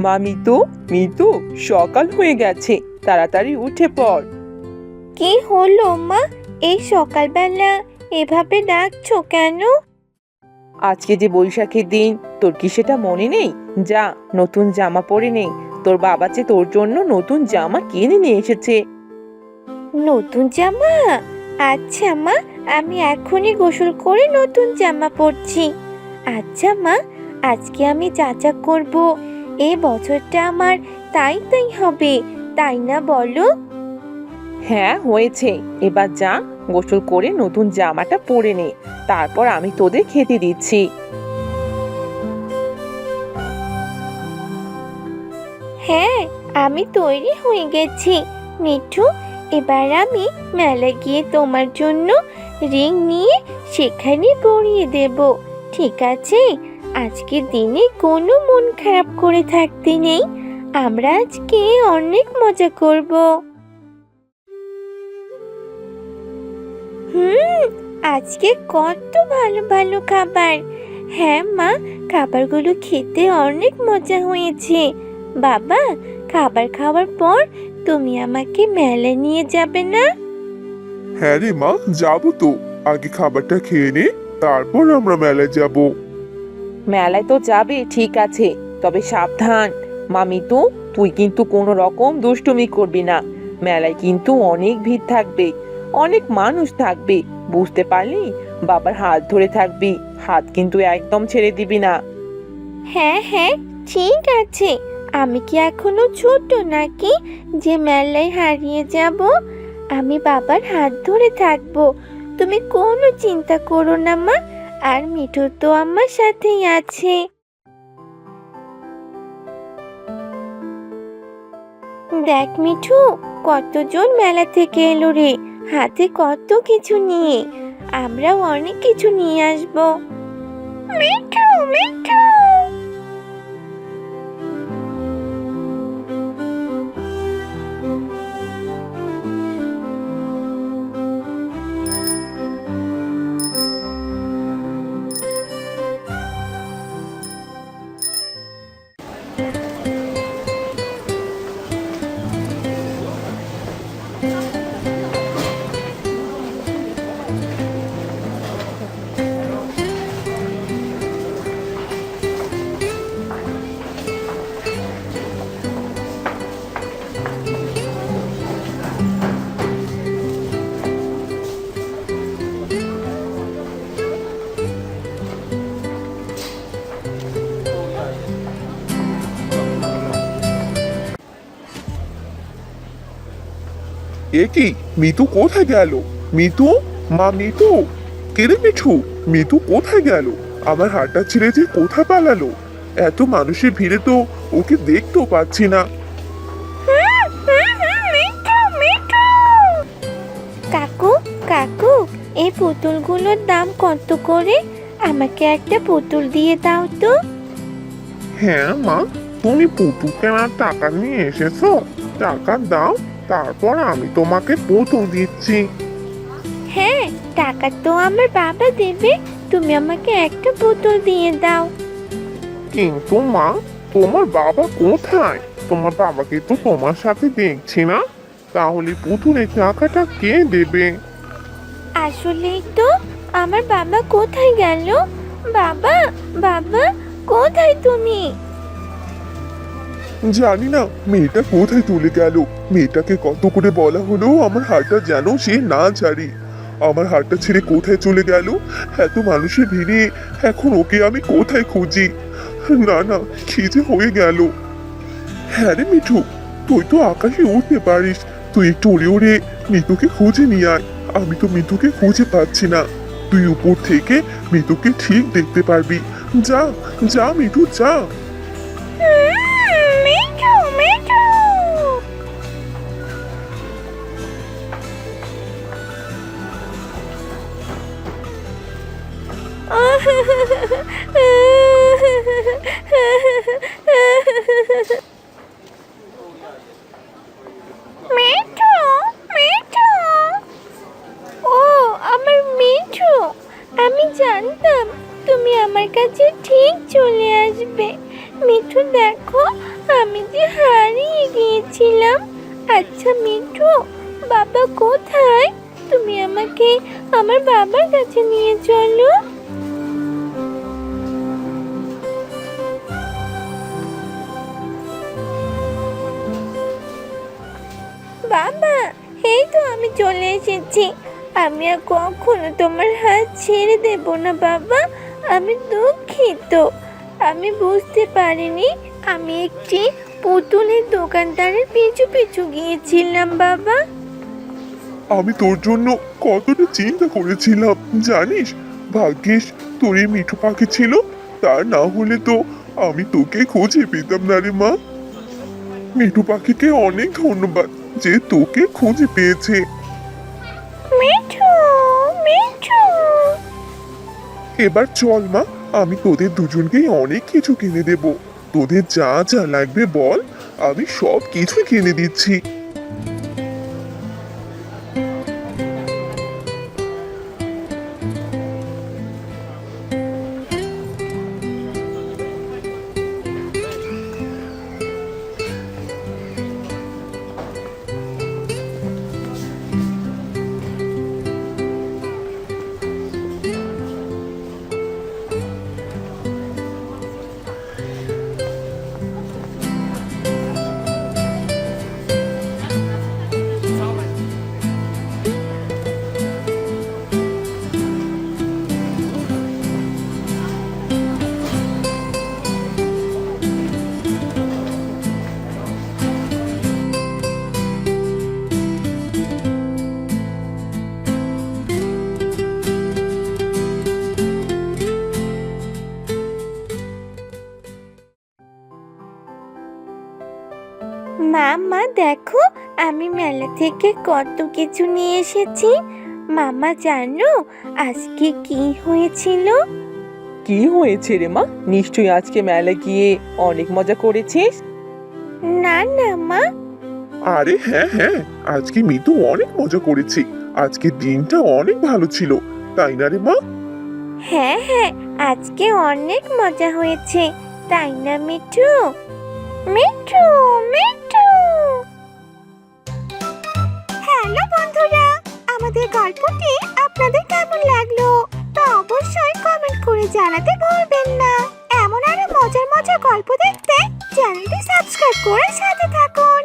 মা মিতু মিতু সকাল হয়ে গেছে তাড়াতাড়ি উঠে পড়। কি হলো মা? এই সকালবেলা এভাবে ডাকছো কেন? আজকে যে বৈশাখের দিন তোর কি সেটা মনে নেই? যা নতুন জামা পরে নেই তোর বাবা যে তোর জন্য নতুন জামা কিনে নিয়ে এসেছে। নতুন জামা? আচ্ছা মা আমি এখনই গোসল করে নতুন জামা পরছি। আচ্ছা মা আজকে আমি যা যা করব এই বছরটা আমার তাই তাই হবে তাই না বলো? হ্যাঁ হয়েছে। এবার যা গোসল করে নতুন জামাটা পরে নে। তারপর আমি তোদের খেতে দিচ্ছি। হ্যাঁ আমি তৈরি হয়ে গেছি। মিঠু এবার আমি মেলা গিয়ে তোমার জন্য রিং নিয়ে সেখানে পরিয়ে দেব। ঠিক আছে? আজকের দিনে কোনো মন খারাপ করে থাকতে নেই। আমরা আজকে অনেক মজা করব। হুম, আজকে কত ভালো ভালো খাবার। হ্যাঁ মা, খাবারগুলো খেতে অনেক মজা হয়েছে। বাবা, খাবার খাওয়ার পর তুমি আমাকে মেলা নিয়ে যাবে না? হ্যাঁ রে মা, যাব তো। আগে খাবারটা খেয়ে নে, তারপর আমরা মেলায় যাব। মেলায় তো যাবে, ঠিক আছে। তবে সাবধান। মামি তো, তুই কিন্তু কোনো রকম দুষ্টুমি করবি না। মেলায় কিন্তু অনেক ভিড় থাকবে। অনেক মানুষ থাকবে। বুঝতে পারলি? বাবার হাত ধরে থাকবি। হাত কিন্তু একদম ছেড়ে দিবি না। হ্যাঁ হ্যাঁ ঠিক আছে। আমি কি এখনও ছোট নাকি? যে মেলায় হারিয়ে যাব, আমি বাবার হাত ধরে থাকব। তুমি কোনো চিন্তা করো না, মা। আর মিঠু তো আমার সাথেই আছে। দেখ মিঠু, কতজন মেলা থেকে এলো রে? হাতে কত কিছু নিয়ে। আমরাও অনেক কিছু নিয়ে আসব। মিঠু মিঠু! এ কি মিতু কোথায় গেল? মিতু? মা মিতু? কেড়ে মিঠু? মিতু কোথায় গেল? আমার হাটটা ছেড়ে যে কোথায় পালালো? এত মানুষের ভিড়ে তো ওকে দেখতেও পাচ্ছি না। কাকু কাকু এই পুতুলগুলোর দাম কত করে? আমাকে একটা পুতুল দিয়ে দাও তো। হ্যাঁ মা তুমি পুতুল কেনার টাকা নিয়ে এসেছ? টাকা দাও তারপর আমি তোমাকে পুতুল দিচ্ছি। হ্যাঁ টাকা তো আমার বাবা দেবে। তুমি আমাকে একটা পুতুল দিয়ে দাও। কিন্তু মা তোমার বাবা কোথায়? তোমার বাবাকে তো তোমার সাথে দেখছি না। তাহলে পুতুলের টাকাটা কে দেবে? আসলেই তো আমার বাবা কোথায় গেল? বাবা বাবা কোথায় তুমি? জানি না, মেয়েটা কোথায় চলে গেল। মেয়েটাকে কত করে বলা হলো আমার হারটা যেন সে না ছাড়ি। আমার হারটা ছেড়ে কোথায় চলে গেল? এত মানুষের ভিড়ে এখন ওকে আমি কোথায় খুঁজি? না না যে হয়ে গেল। হ্যাঁ রে মিঠু, তুই তো আকাশে উঠতে পারিস। তুই একটু উড়ে উড়ে মিতুকে খুঁজে নিয়ে আয়। আমি তো মিতুকে খুঁজে পাচ্ছি না। তুই উপর থেকে মিতুকে ঠিক দেখতে পারবি। যা যা মিঠু, যা। মিঠু মিঠু মিঠু ও আমার মিঠু আমি জানতাম তুমি আমার কাছে ঠিক চলে আসবে। মিঠু, দেখো আমি যে হারিয়ে গিয়েছিলাম। আচ্ছা মিঠু বাবা কোথায়? তুমি আমাকে আমার বাবার কাছে নিয়ে চলো। বাবা, এই তো আমি চলে এসেছি। আমি আর কখনো তোমার হাত ছেড়ে দেব না, বাবা। আমি দুঃখিত। আমি বুঝতে পারিনি আমি একটি পুতুলের দোকানদারের পিছু পিছু গিয়েছিলাম বাবা। আমি তোর জন্য কতটা চিন্তা করেছিলাম জানিস? ভাগ্যিস তোর এই মিঠু পাখি ছিল তার না হলে তো আমি তোকে খুঁজে পেতাম না রে মা। মিঠু পাখিকে অনেক ধন্যবাদ যে তোকে খুঁজে পেয়েছে। মিঠু মিঠু। এবার চল মা আমি তোদের দুজনকেই অনেক কিছু কিনে দেব। তোদের যা যা লাগবে বল আমি সব কিছু কিনে দিচ্ছি। দেখো আমি মেলা থেকে কত কিছু নিয়ে এসেছি। মামা জানো আজকে কি হয়েছিল? কি হয়েছে রে মা? নিশ্চয়ই আজকে মেলা গিয়ে অনেক মজা করেছিস? না না মা। আরে হ্যাঁ হ্যাঁ আজকে মিতু অনেক মজা করেছি। আজকে দিনটা অনেক ভালো ছিল তাই না রে মা? হ্যাঁ হ্যাঁ আজকে অনেক মজা হয়েছে তাই না মিঠু? মিঠু মিঠু! আমাদের গল্পটি আপনাদের কেমন লাগল তা অবশ্যই কমেন্ট করে জানাতে ভুলবেন না। এমন আরও মজার মজার গল্প দেখতে চ্যানেলটি সাবস্ক্রাইব করে সাথে থাকুন।